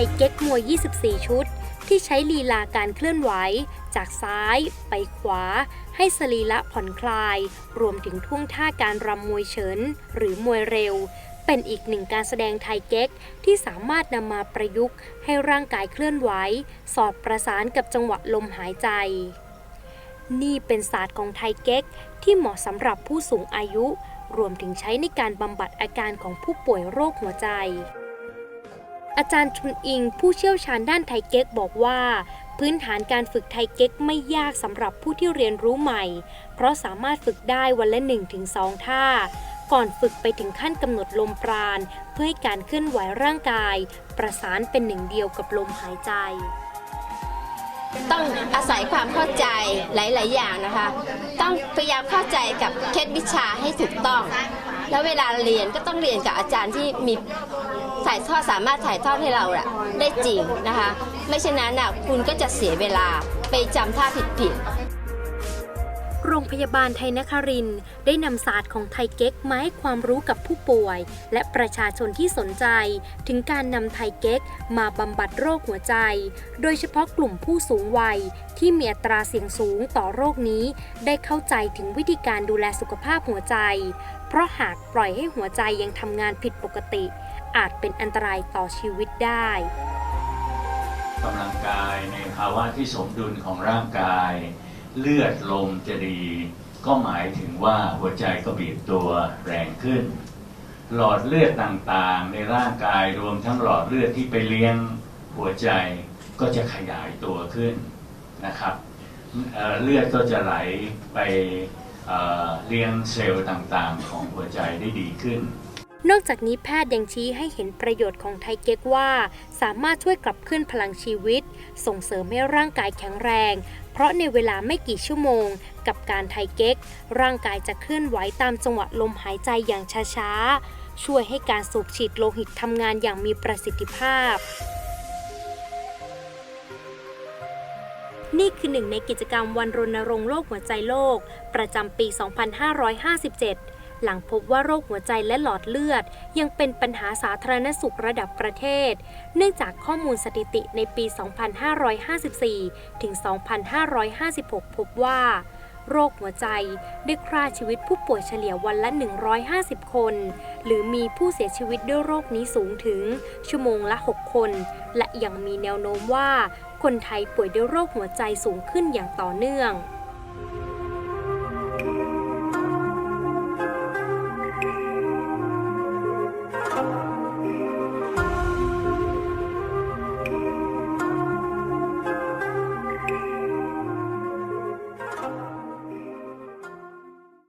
ยเก๊กมวย 24 ชุด ที่ใช้ลีลาการเคลื่อนไหว จากซ้ายไปขวา ให้สรีระผ่อนคลาย รวมถึงท่วงท่าการรำมวยเฉิน หรือมวยเร็ว เป็นอีกหนึ่งการแสดงไทยเก๊กที่สามารถนำมาประยุกต์ ให้ร่างกายเคลื่อนไหว สอดประสานกับจังหวะลมหายใจนี่เป็นศาสตร์ของไทยเก๊กที่เหมาะสำหรับผู้สูงอายุ รวมถึงใช้ในการบำบัดอาการของผู้ป่วยโรคหัวใจ อาจารย์ชุนอิง ผู้เชี่ยวชาญด้านไทเก๊กบอกว่า พื้นฐานการฝึกไทเก๊กไม่ยากสำหรับผู้ที่เรียนรู้ใหม่ เพราะสามารถฝึกได้วันละ 1-2 ท่า ก่อนฝึกไปถึงขั้นกำหนดลมปราณ เพื่อให้การเคลื่อนไหวร่างกาย ประสานเป็นหนึ่งเดียวกับลมหายใจต้องอาศัยความเข้าใจหลาย ๆ อย่างนะคะ ต้องพยายามเข้าใจกับเคล็ดวิชาให้ถูกต้อง แล้วเวลาเรียนก็ต้องเรียนกับอาจารย์ที่มี ถ่ายทอดสามารถถ่ายทอดให้เราอะได้จริงนะคะ ไม่เช่นนั้นน่ะคุณก็จะเสียเวลาไปจำท่าผิดๆโรงพยาบาลไทยนครินได้นำศาสตร์ของไทยเก๊กมาให้ความรู้กับผู้ป่วย และประชาชนที่สนใจ ถึงการนำไทยเก๊กมาบำบัดโรคหัวใจ โดยเฉพาะกลุ่มผู้สูงวัย ที่มีอัตราเสี่ยงสูงต่อโรคนี้ ได้เข้าใจถึงวิธีการดูแลสุขภาพหัวใจ เพราะหากปล่อยให้หัวใจยังทำงานผิดปกติ อาจเป็นอันตรายต่อชีวิตได้กำลังกายในภาวะที่สมดุลของร่างกาย เลือดลมจะดี ก็หมายถึงว่าหัวใจก็บีบตัวแรงขึ้น หลอดเลือดต่างๆ ในร่างกายรวมทั้งหลอดเลือดที่ไปเลี้ยงหัวใจก็จะขยายตัวขึ้นนะครับเเลือดก็จะไหลไปเเลี้ยงเซลล์ต่างๆ ของหัวใจได้ดีขึ้น นอกจากนี้แพทย์ยังชี้ให้เห็นประโยชน์ของไทเก๊กว่า สามารถช่วยกลับเคลื่อนพลังชีวิต ส่งเสริมให้ร่างกายแข็งแรง เพราะในเวลาไม่กี่ชั่วโมง กับการไทเก๊ก ร่างกายจะเคลื่อนไหวตามจังหวะลมหายใจอย่างช้าๆ ช่วยให้การสูบฉีดโลหิตทำงานอย่างมีประสิทธิภาพนี่คือหนึ่งในกิจกรรมวันรณรงค์โรคหัวใจโลก ประจำปี 2557 หลังพบว่าโรคหัวใจและหลอดเลือด ยังเป็นปัญหาสาธารณสุขระดับประเทศ เนื่องจากข้อมูลสถิติในปี 2554 ถึง 2556 พบว่า โรคหัวใจได้ฆ่าชีวิตผู้ป่วยเฉลี่ยวันละ 150 คน หรือมีผู้เสียชีวิตด้วยโรคนี้สูงถึง ชั่วโมงละ 6 คน และยังมีแนวโน้มว่า คนไทยป่วยด้วยโรคหัวใจสูงขึ้นอย่างต่อเนื่อง